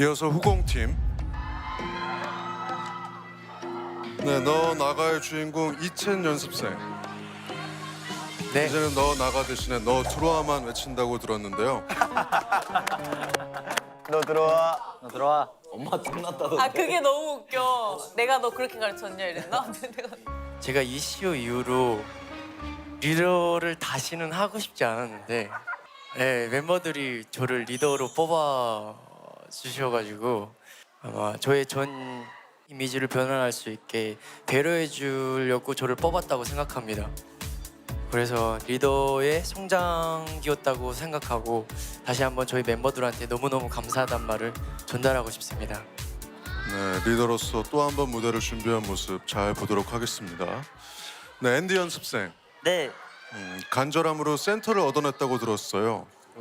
이어서 후공팀. 네, 너 나가의 주인공 이첸 연습생. 네. 이제는 너 나가 대신에 너 들어와만 외친다고 들었는데요. 너 들어와. 너 들어와. 엄마 끝났다던데. 아 그게 너무 웃겨. 내가 너 그렇게 가르쳤냐 이랬나? 내가 제가 이시오 이후로 리더를 다시는 하고 싶지 않았는데 네, 멤버들이 저를 리더로 뽑아 주셔가지고 아마 저의 전 이미지를 변환할 수 있게 배려해 주려고 저를 뽑았다고 생각합니다. 그래서 리더의 성장기였다고 생각하고 다시 한번 저희 멤버들한테 너무너무 감사하단 말을 전달하고 싶습니다. 네, 리더로서 또 한 번 무대를 준비한 모습 잘 보도록 하겠습니다. 네, 앤디 연습생. 네. 음, 간절함으로 센터를 얻어냈다고 들었어요. 이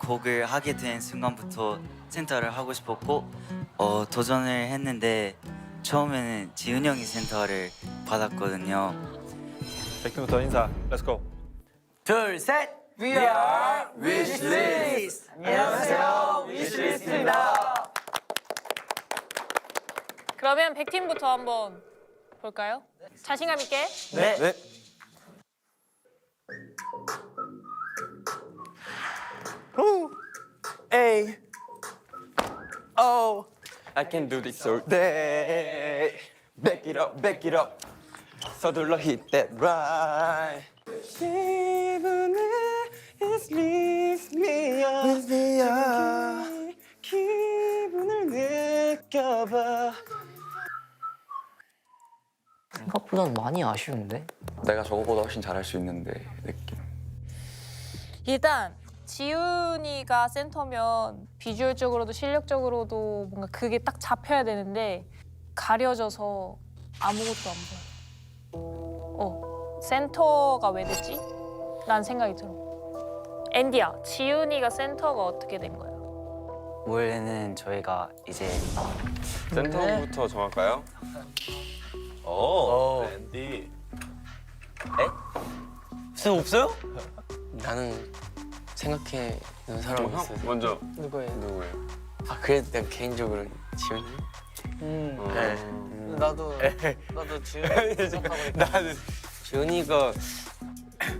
곡을 하게 된 순간부터 센터를 하고 싶었고 어, 도전을 했는데 처음에는 지훈 형이 센터를 받았거든요. 백팀부터 인사. Let's go. 둘, 셋! We are Wishlist! 안녕하세요, Wishlist입니다. 그러면 백팀부터 한번 볼까요? 자신감 있게. 네. 네. A O I can do this all day. Back it up, back it up. 서둘러 hit that right. 기분을 is lift me up. Lift me up. 기분을 느껴봐. 생각보다는 많이 아쉬운데? 내가 저거보다 훨씬 잘할 수 있는데 느낌. 일단 지훈이가 센터면 비주얼적으로도 실력적으로도 뭔가 그게 딱 잡혀야 되는데 가려져서 아무것도 안 보여. 어, 센터가 왜 됐지? 난 생각이 들어. 앤디야, 지훈이가 센터가 어떻게 된 거야? 원래는 저희가 이제 센터부터 정할까요? 오, 앤디. 무슨 없어요? 나는 생각해 있는 사람 형 있어요. 먼저 누구예요? 누구예요? 아 그래도 난 개인적으로 지훈이. 음, 네. 나도 나도 지훈이 생각하고 있다. 나는 지훈이가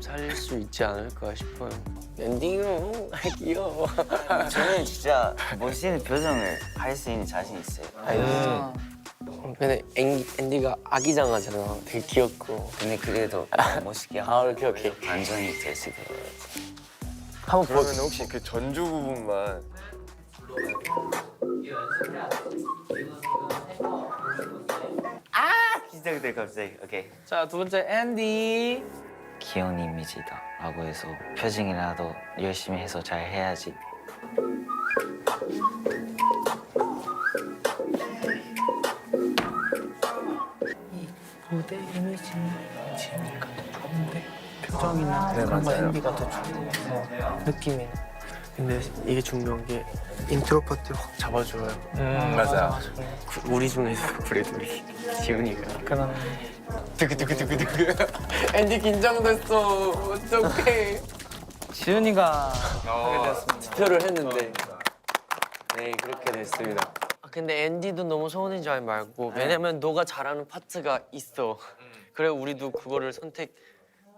살릴 수 있지 않을까 싶어요. 엔딩은 귀여워. 저는 진짜 멋있는 표정을 할 수 있는 자신 있어요. 아, 근데 앤, 앤디가 아기장하잖아. 되게 귀엽고. 근데 그래도 멋있게 아 오케이 오케이. 반전이 될수 있어요. 한번 그러면 혹시 그 전주 부분만 시작돼 갑자기. 오케이. 자, 두 번째 앤디. 귀여운 이미지다라고 해서 표정이라도 열심히 해서 잘 해야지. 무대 이미지 지우니까 더 좋은데 표정이나 그런 거 앤디가 더 좋은 어, 느낌이. 근데 이게 중요한 게 인트로 파트 확 잡아줘요. 음, 맞아. 그 우리 중에서 그래도 우리 지훈이가. 그런 두구두구두구두구. 앤디 긴장됐어. 어떡해. 지훈이가 하게 됐습니다. 투표를 했는데 네 그렇게 됐습니다. 아, 근데 앤디도 너무 소원인 줄 알지 말고 왜냐면 너가 잘하는 파트가 있어. 그래 우리도 그거를 선택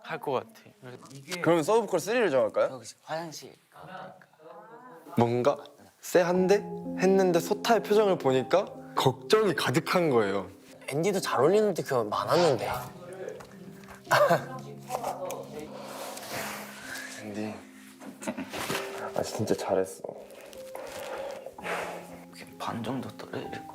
할 것 같아. 그래서 그러면 서브콜 3를 정할까요? 여기 화장실. 뭔가 쎄한데 했는데 소타의 표정을 보니까 걱정이 가득한 거예요. 앤디도 잘 어울리는 데그 많았는데. 앤디, 아 진짜 잘했어. 반 정도 떨어질 거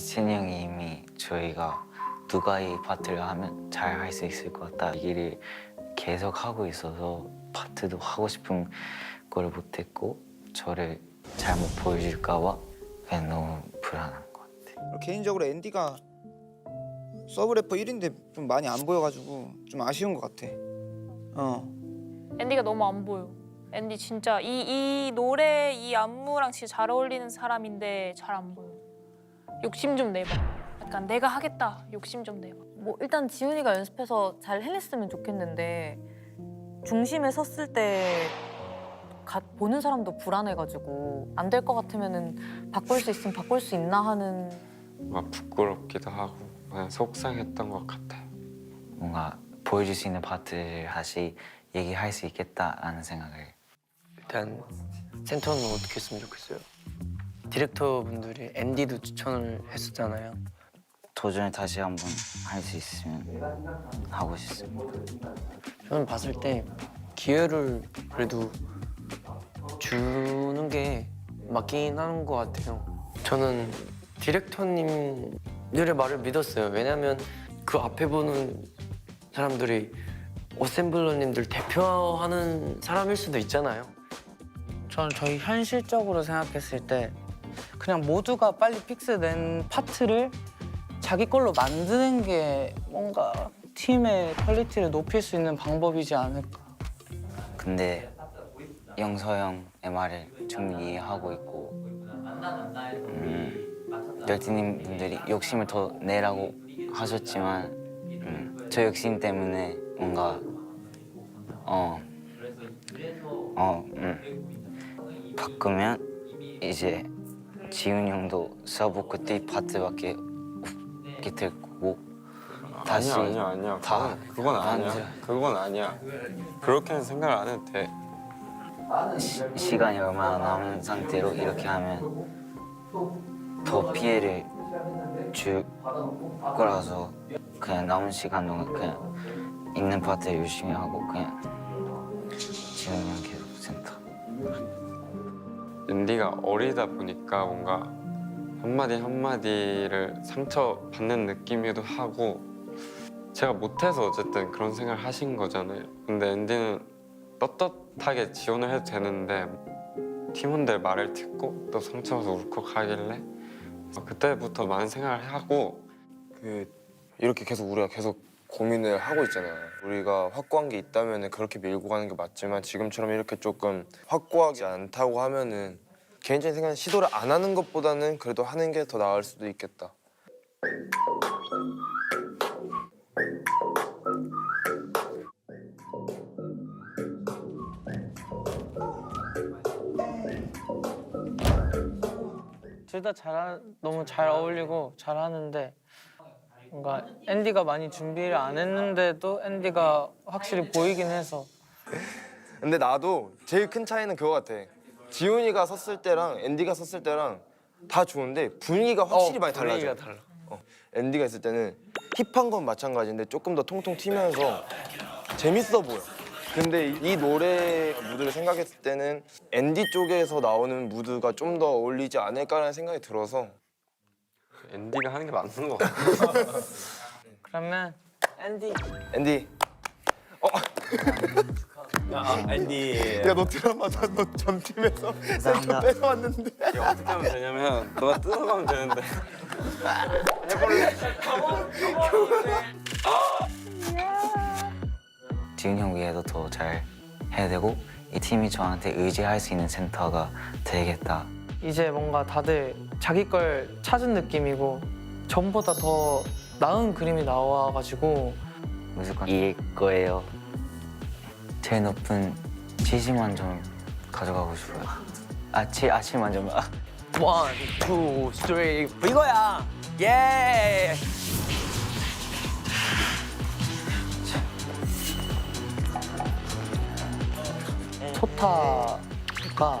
이찬이 형이 이미 저희가 누가 이 파트를 하면 잘 할 수 있을 것 같다 얘기를 계속 하고 있어서 파트도 하고 싶은 거를 못했고 저를 잘못 보여줄까봐 그냥 너무 불안한 것 같아 개인적으로 앤디가 서브 래퍼 1인데 좀 많이 안 보여가지고 좀 아쉬운 것 같아. 어. 앤디가 너무 안 보여. 앤디 진짜 이, 이 노래 이 안무랑 진짜 잘 어울리는 사람인데 잘 안 보여. 욕심 좀 내봐. 약간 내가 하겠다. 욕심 좀 내봐. 뭐 일단 지훈이가 연습해서 잘 해냈으면 좋겠는데 중심에 섰을 때 가- 보는 사람도 불안해가지고 안 될 것 같으면은 바꿀 수 있으면 바꿀 수 있나 하는 막 부끄럽기도 하고 그냥 속상했던 것 같아요. 뭔가 보여줄 수 있는 파트를 다시 얘기할 수 있겠다라는 생각을 일단 센터는 어떻게 했으면 좋겠어요? 디렉터 분들이 앤디도 추천을 했었잖아요. 도전을 다시 한번 할 수 있으면 하고 싶습니다. 저는 봤을 때 기회를 그래도 주는 게 맞긴 하는 것 같아요. 저는 디렉터님들의 말을 믿었어요. 왜냐면 그 앞에 보는 사람들이 어셈블러님들 대표하는 사람일 수도 있잖아요. 저는 저희 현실적으로 생각했을 때 그냥 모두가 빨리 픽스된 파트를 자기 걸로 만드는 게 뭔가 팀의 퀄리티를 높일 수 있는 방법이지 않을까. 근데 영서 형의 말을 충분히 이해하고 있고 음, 열띠님 분들이 욕심을 더 내라고 하셨지만 음, 저 욕심 때문에 뭔가 어, 어, 음, 바꾸면 이제 지훈 형도 서브크 띠 파트밖에 없게 될 거고 다시 아니야 아니야 아니야. 다 그건, 그건 아니야. 그건 아니야. 그렇게는 생각 안 해도 돼. 시, 시간이 얼마 나 남은 상태로 이렇게 하면 더 피해를 줄 거라서 그냥 남은 시간 동안 그냥 있는 파트 열심히 하고 그냥 지훈이 형 계속 센터 앤디가 어리다 보니까 뭔가 한마디 한마디를 상처 받는 느낌이기도 하고 제가 못해서 어쨌든 그런 생각을 하신 거잖아요. 근데 앤디는 떳떳하게 지원을 해도 되는데 팀원들 말을 듣고 또 상처받아서 울컥하길래 그때부터 많은 생각을 하고 그 이렇게 계속 우리가 계속 고민을 하고 있잖아요. 우리가 확고한 게 있다면 그렇게 밀고 가는 게 맞지만 지금처럼 이렇게 조금 확고하지 않다고 하면은 개인적인 생각은 시도를 안 하는 것보다는 그래도 하는 게 더 나을 수도 있겠다. 둘 다 잘 너무 잘 어울리고 잘하는데 뭔가 앤디가 많이 준비를 안 했는데도 앤디가 확실히 보이긴 해서 근데 나도 제일 큰 차이는 그거 같아. 지훈이가 섰을 때랑 앤디가 섰을 때랑 다 좋은데 분위기가 확실히 많이 달라져. 분위기가 달라. 어, 앤디가 있을 때는 힙한 건 마찬가지인데 조금 더 통통 튀면서 재밌어 보여. 근데 이 노래 무드를 생각했을 때는 앤디 쪽에서 나오는 무드가 좀 더 어울리지 않을까라는 생각이 들어서 앤디가 하는 게 맞는 거 같아. 그러면 앤디. 앤디. 앤디. 야 너 드라마 너전 팀에서 센터 뺏어왔는데. 어떻게 하면 되냐면 너가 뜯어가면 되는데. 지훈 형 위에도 더 잘 해야 되고 이 팀이 저한테 의지할 수 있는 센터가 되겠다 이제 뭔가 다들 자기 걸 찾은 느낌이고 전보다 더 나은 그림이 나와가지고 무조건 이길 거예요. 제일 높은 70만 점 가져가고 싶어요. 아, 7, 아, 7만 점. 아, 원, 투, 쓰리, 이거야. 예. 소타가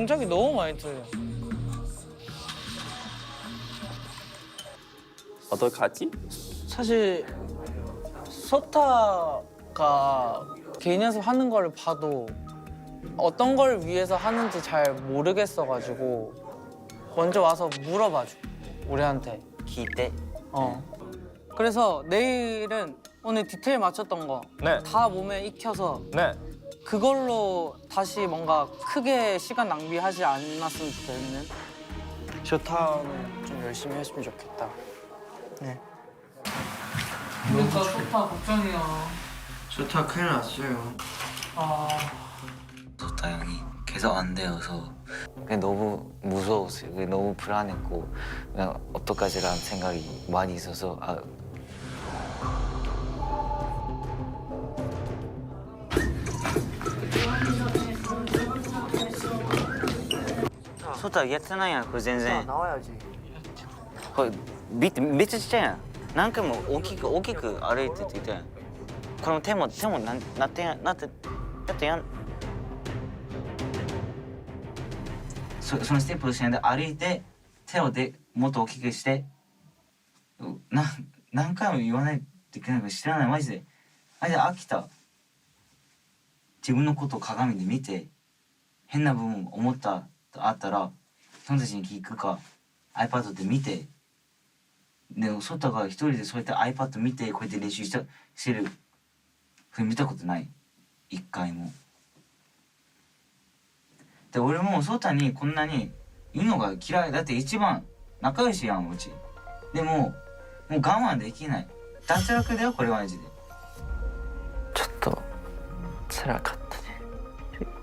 동작이 너무 많이 틀려. 어떡하지? 사실 소타가 개인 연습하는 걸 봐도 어떤 걸 위해서 하는지 잘 모르겠어가지고 먼저 와서 물어봐줘 우리한테 기대. 어 그래서 내일은 오늘 디테일 맞췄던 거 네. 다 몸에 익혀서 네. 그걸로 다시 뭔가 크게 시간 낭비하지 않았으면 좋겠는 쇼타는 좀 열심히 했으면 좋겠다. 그러니까 소파 걱정이야 쇼타 큰일 났어요. 아 소타 형이 계속 안 되어서 그게 너무 무서웠어요. 그게 너무 불안했고 그냥 어떡하지라는 생각이 많이 있어서 아, 外はやってないやんこれ全然。これビってめっちゃちっちゃいやん。何回も大きく大きく歩いてって言ったやん。この手も手もななってやなってやってやん。そそのステップをしないで歩いて手をでもっと大きくして。な何回も言わないといけないか知らない。マジで。マジで飽きた。自分のことを鏡で見て変な部分を思った。あったらその人たちに聞くか iPad で見てで外が一人でそうやって iPad 見てこうやって練習したしてるそれ見たことない。一回も。で俺も外にこんなに言うのが嫌い。だって一番仲良しやんうち。でももう我慢できない。脱落だよこれはマジで。ちょっと辛かっ。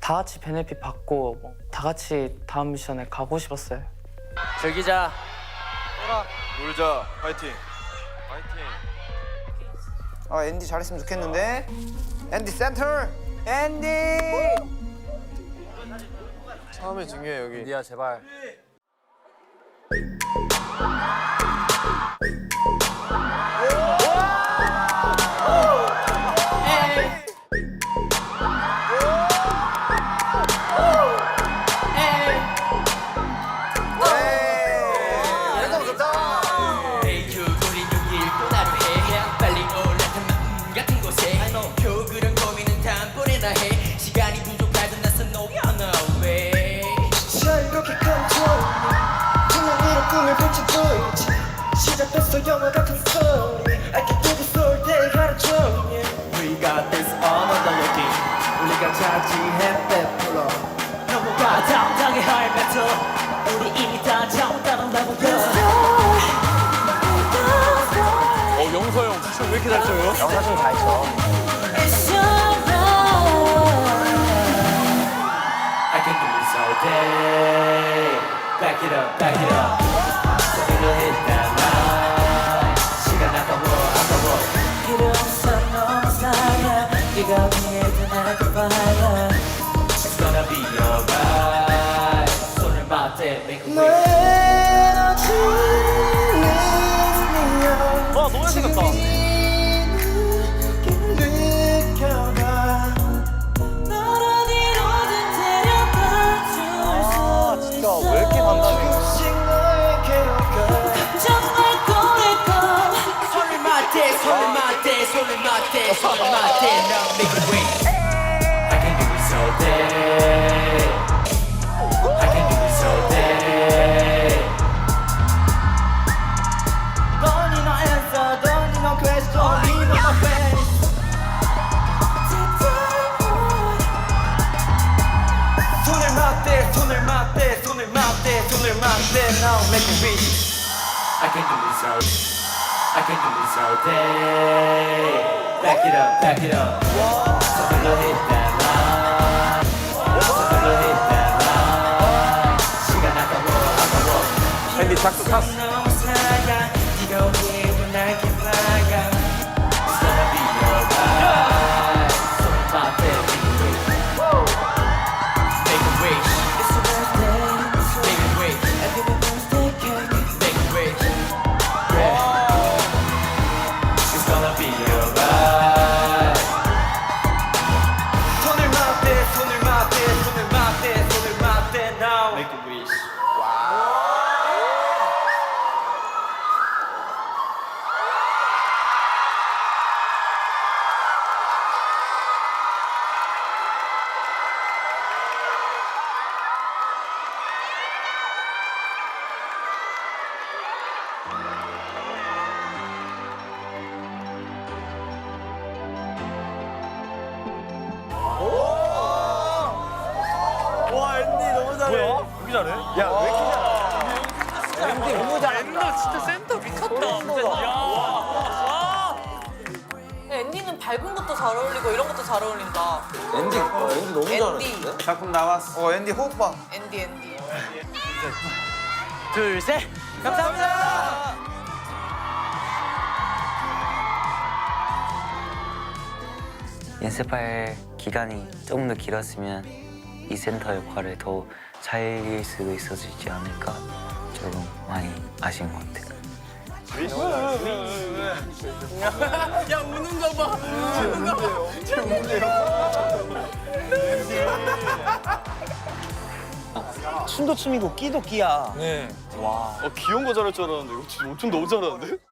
다 같이 베네핏 받고 뭐다 같이 다음 미션에 가고 싶었어요 즐기자. 놀자. 파이팅. 아 앤디 잘했으면 좋겠는데 앤디 센터 앤디 처음에 중요해 여기. 니야 제발. 영화 같은 스토리 I can do this all day 하루 종일 We got this all under your team 우리가 차지해 베풀어 너무가 당당히 헐뱉어 우리 이미 다 잘못 따른다고 어 영서 형춤왜 이렇게 잘 춰요? 영사 좀잘 쳐. I can do this all day Back it up, back it up 봐야 It's gonna be alright 손을 맞대 make a way 와 너무 잘생겼다 아 진짜 왜 이렇게 맞대 손을 맞대 손을 맞대 손을 맞대 Now make a way now make beat. I can do this all. I can do this all day. Back it up, back it up. Whoa. 아까워 여기 잘해? 야 왜 이렇게 잘해? 앤디 너무 잘한다. 진짜 센터 미쳤다. 야. 앤디는 밝은 것도 잘 어울리고 이런 것도 잘 어울린다. 앤디 어, 앤디 너무. 잘하는데? 작품 나왔어. 어 앤디 호흡 봐. 앤디 앤디. 둘, 셋. 감사합니다. 연습할 기간이 조금 더 길었으면 이 센터 역할을 더잘 수도 있었지 않을까 조금 많이 아쉬운 것 같아요. 야 우는 거 봐. 우는 거 봐. 춤도 춤이고 끼도 끼야. 네. 와. 어, 귀여운 거 잘할 줄 알았는데 이거 진짜 엄청 너무 잘하는데?